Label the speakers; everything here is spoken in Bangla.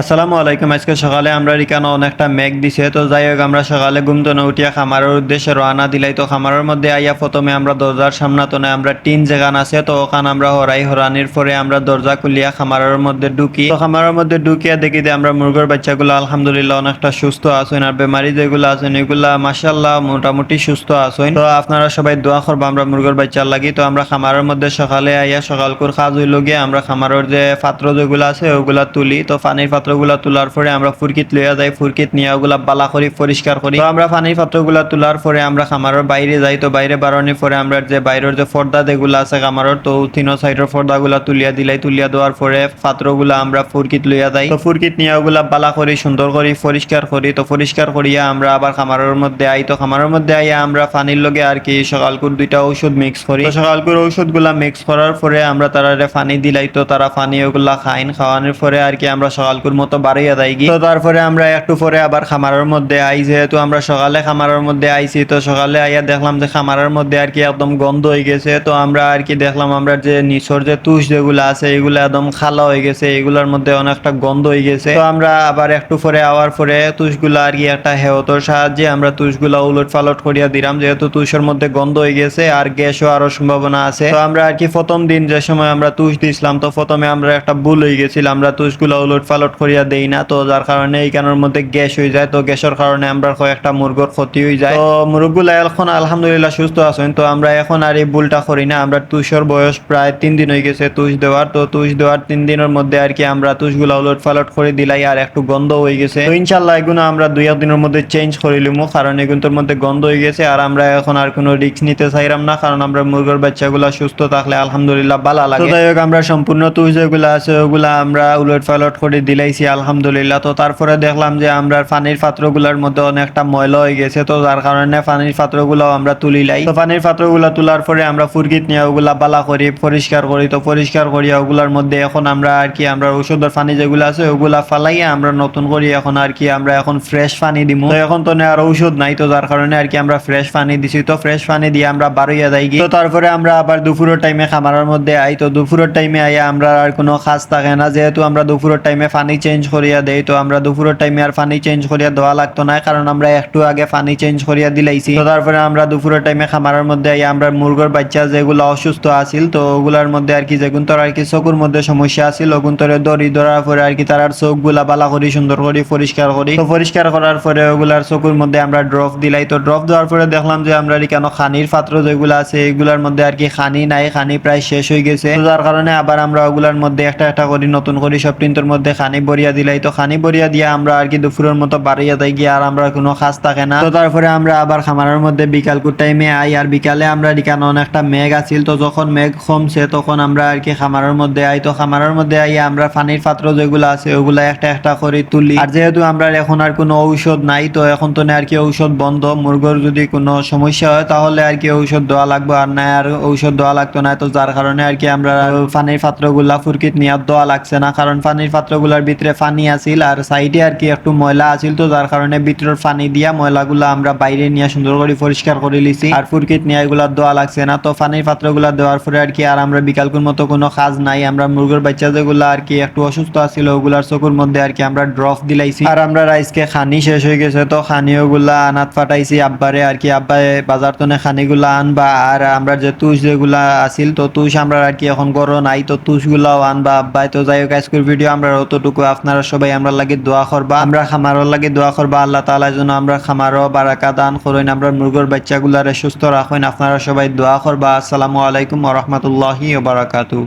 Speaker 1: আসসালামু আলাইকুম। আজকে সকালে আমরা এখানে অনেকটা মেঘ দিছে। তো যাই হোক, আমরা সকালে ঘুমতনে উঠিয়া খামারের উদ্দেশ্যে রওনা দিলাই। তো খামারের মধ্যে আইয়া প্রথমে আমরা দরজার সামনাতনে আমরা টিন যেখান আছে, তো ওখান আমরা হরাই হরানির পরে আমরা দরজা খুলিয়া খামারের মধ্যে ঢুকি। তো খামারের মধ্যে ঢুকিয়া দেখি যে আমরা মুরগের বাচ্চাগুলো আলহামদুলিল্লাহ অনেকটা সুস্থ আছেন আর বেমারি যেগুলো আছেন, এগুলা মাসাল্লাহ মোটামুটি সুস্থ আছেন। তো আপনারা সবাই দোয়া করব আমরা মুরগের বাচ্চার লাগি। তো আমরা খামারের মধ্যে সকালে আইয়া সকালকুর কাজ হইল গিয়ে আমরা খামারের যে পাত্র যেগুলো আছে, ওগুলা তুলি। তো পানির পাত্রগুলা তোলার পরে আমরা ফুরকিত লইয়া যাই, ফুরকিত নিয়ে ওগুলা বালা করি, পরিষ্কার করি। তো আমরা পানির পাত্রগুলা তোলার পরে আমরা খামারের বাইরে যাই, তো বাইরে বাড়ানোর পরে আমরা যে বাইরের যে পর্দা যেগুলো আছে খামারের, তো তিনো সাইডের পর্দাগুলা তুলিয়া দিলাই, তুলিয়া দেওয়ার পরে পাত্রগুলা আমরা ফুরকিত লইয়া যাই। তো ফুরকিত নিয়ে ওগুলা বালা করি, সুন্দর করি, পরিষ্কার করি, তো পরিষ্কার করিয়া আমরা আবার খামারের মধ্যে আই। তো খামারের মধ্যে আইয়া আমরা পানির লগে আর কি সকালকুর দুইটা ঔষধ মিক্স করি। সকালকুর ঔষধগুলা মিক্স করার পরে আমরা তারা পানি দিলাই, তো তারা পানি ওগুলা খাইন, খাওয়ানোর পরে আর কি আমরা সকালকুর মতো বাড়িয়া যাই গি তো তারপরে আমরা একটু পরে আবার খামারের মধ্যে আই, যেহেতু আমরা সকালে খামারের মধ্যে আইছি, তো সকালে আইয়া দেখলাম যে খামারের মধ্যে আর কি একদম গন্ধ হয়ে গেছে। তো আমরা আর কি দেখলাম, আমরা যে নিচর যে তুষ যেগুলো আছে, এগুলো একদম খালা হয়ে গেছে, এগুলোর মধ্যে অনেকটা গন্ধ হয়ে গেছে। তো আমরা আবার একটু পরে আওয়ার পরে তুষগুলো আর কি একটা হেওতর সাহায্যে আমরা তুষগুলো উলট পালট করিয়া দিলাম, যেহেতু তুষের মধ্যে গন্ধ হয়ে গেছে আর গ্যাসও আরও সম্ভাবনা আছে। তো আমরা আর কি প্রথম দিন যে সময় আমরা তুষ দিছিলাম, তো প্রথমে আমরা একটা ভুল হয়ে গেছিলাম আমরা তুষগুলো উলট পালট করিয়া দেই না। তো যার কারণে এইখানের মধ্যে গ্যাস হয়ে যায়। তো গ্যাসের কারণে আমরা কয়েকটা মুরগর ক্ষতি হয়ে যায়। তো মুরগগুলা এখন আলহামদুলিল্লাহ সুস্থ আছেন। তো আমরা এখন আর এই ভুলটা করি না। আমরা তুষের বয়স প্রায় তিন দিন হয়ে গেছে তুষ দেওয়ার। তো তুষ দেওয়ার তিন দিনের মধ্যে আর কি আমরা তুষগুলা উলট পালট করে দিলাই আর একটু গন্ধ হয়ে গেছে। তো ইনশাল্লাহ এগুলো আমরা দুই এক দিনের মধ্যে চেঞ্জ করে লিমু। কারণ এগুলোর মধ্যে গন্ধ হয়ে গেছে আর আমরা এখন আর কোনো রিস্ক নিতে চাইলাম না। কারণ আমরা মুরগের বাচ্চাগুলা সুস্থ থাকলে আলহামদুলিল্লাহ ভালো লাগে। যাই হোক, আমরা সম্পূর্ণ তুষ যেগুলো আছে, ওগুলা আমরা উলট পালট করে দিলাইছি আলহামদুলিল্লাহ। তো তারপরে দেখলাম যে আমরা পানির পাত্রগুলোর মধ্যে অনেকটা ময়লা হয়ে গেছে, তো যার কারণে পানির পাত্রগুলো আমরা তুলি লাই তো পানির পাত্রগুলো তোলার পরে আমরা ফুরকিত নিয়ে ওগুলা বালা করি, পরিষ্কার করি। তো পরিষ্কার করি ওগুলার মধ্যে এখন আমরা আর কি, আমরা ঔষধের পানি যেগুলো আছে ওগুলা ফালাইয়া আমরা নতুন করি। এখন আর কি আমরা এখন ফ্রেশ পানি দিব তো এখন তো আর ঔষধ নাই, তো যার কারণে আর কি আমরা ফ্রেশ পানি দিছি। তো ফ্রেশ পানি দিয়ে আমরা বারোইয়া যাই। তো তারপরে আমরা আবার দুপুরের টাইমে খামারের মধ্যে আই। তো দুপুরের টাইমে আইয়া আমরা আর কোনো কাজ থাকে না, যেহেতু আমরা দুপুরের টাইমে পানি চেঞ্জ করিয়া দেই, তো আমরা দুপুরের টাইমে আর পানি চেঞ্জ করিয়া দেওয়া লাগতো না, কারণ আমরা একটু আগে পানি চেঞ্জ করিয়া দিলাইছি। তো তারপরে আমরা দুপুরের টাইমে খামারের মধ্যে আইয়া আমরা মুরগর বাচ্চা যেগুলো অসুস্থ আছিল, তো ওগুলার মধ্যে আর কি যেগুন তোর আর কি চকুর মধ্যে সমস্যা আছিল ওগুন তোরে দড়ি ধরার পরে আর কি তার চোখগুলা বালা করি, সুন্দর করি, পরিষ্কার করি। তো পরিষ্কার করার পরে ওগুলার চকুর মধ্যে আমরা ড্রপ দিলাই, তো ড্রপ দেওয়ার পরে দেখলাম যে আমরা কেন খানির পাত্র যেগুলো আছে, এগুলার মধ্যে আর কি খানি নাই, খানি প্রায় শেষ হয়ে গেছে। যার কারণে আবার আমরা ওগুলার মধ্যে একটা একটা করি, নতুন করি, সব টিন্তর মধ্যে খানি বরিয়া দিলাই তো খানি বরিয়া দিয়ে আমরা আর কি দুপুরের মতো বাড়িয়া যাই গিয়ে আর আমরা কোনো খাস থাকে না। তো তারপরে আমরা আবার খামারের মধ্যে বিকাল টাইমে আই আর বিকালে আমরা এখানে অনেকটা মেঘ আছিল। তো যখন মেঘ কমছে তখন আমরা আর কি খামারের মধ্যে আই। তো খামারের মধ্যে আই আমরা পানির পাত্র যেগুলো আছে ওগুলা একটা একটা করে তুলি। আর যেহেতু আমরা এখন আর কোনো ঔষধ নাই, তো এখন তো আর কি ঔষধ বন্ধ। মুরগোর যদি কোনো সমস্যা হয় তাহলে আর কি ঔষধ দেওয়া লাগবে। আর না আর ঔষধ দেওয়া লাগতো না, তো যার কারণে আর কি আমরা পানির পাত্রগুলা ফুরকিত নিয়ে দেওয়া লাগছে না। কারণ পানির পাত্রগুলার ভিতরে পানি আছিল আর সাইডে আর কি একটু ময়লা আছিল তো, যার কারণে ভিতরের পানি দিয়া ময়লাগুলা আমরা বাইরে নিয়ে সুন্দর করে পরিষ্কার করে লিছি আর ফুরকিত নিয়ে এগুলা দেওয়া লাগছে না। তো পানির পাত্রগুলা দেওয়ার পরে আর কি, আর আমরা বিকালকুর মতো কোনো কাজ নাই। আমরা মুরগের বাচ্চা যেগুলো আর কি একটু অসুস্থ আছিল, ওগুলার চকুর মধ্যে আর কি আমরা ড্রপ দিলাইছি। আর আমরা রাইসকে খানি শেষ হয়ে গেছে তো খানি ওগুলা আনাত ফাটাইছি আব্বারে আর কি। আব্বাই বাজার তনে খানিগুলা আনবা, আর আমরা যে তুষ যেগুলা আছিল তো তুষ আমরা আর কি এখন গরো নাই, তো তুষ গুলাও আনবা আব্বাই তো যাই হোক, আজকের ভিডিও আমরা অতটুকু আপনারা সবাই আমরা লাগে দোয়া করবা, আমরা খামারও লাগে দোয়া করবা, আল্লাহ তালা যেন আমরা খামারও বারাকা দান করেন, আমরা মুরগর বাচ্চাগুলারে সুস্থ রাখেন, আপনারা সবাই দোয়া করবা। আসসালামু আলাইকুম রহমতুল্লাহি বারাকাতু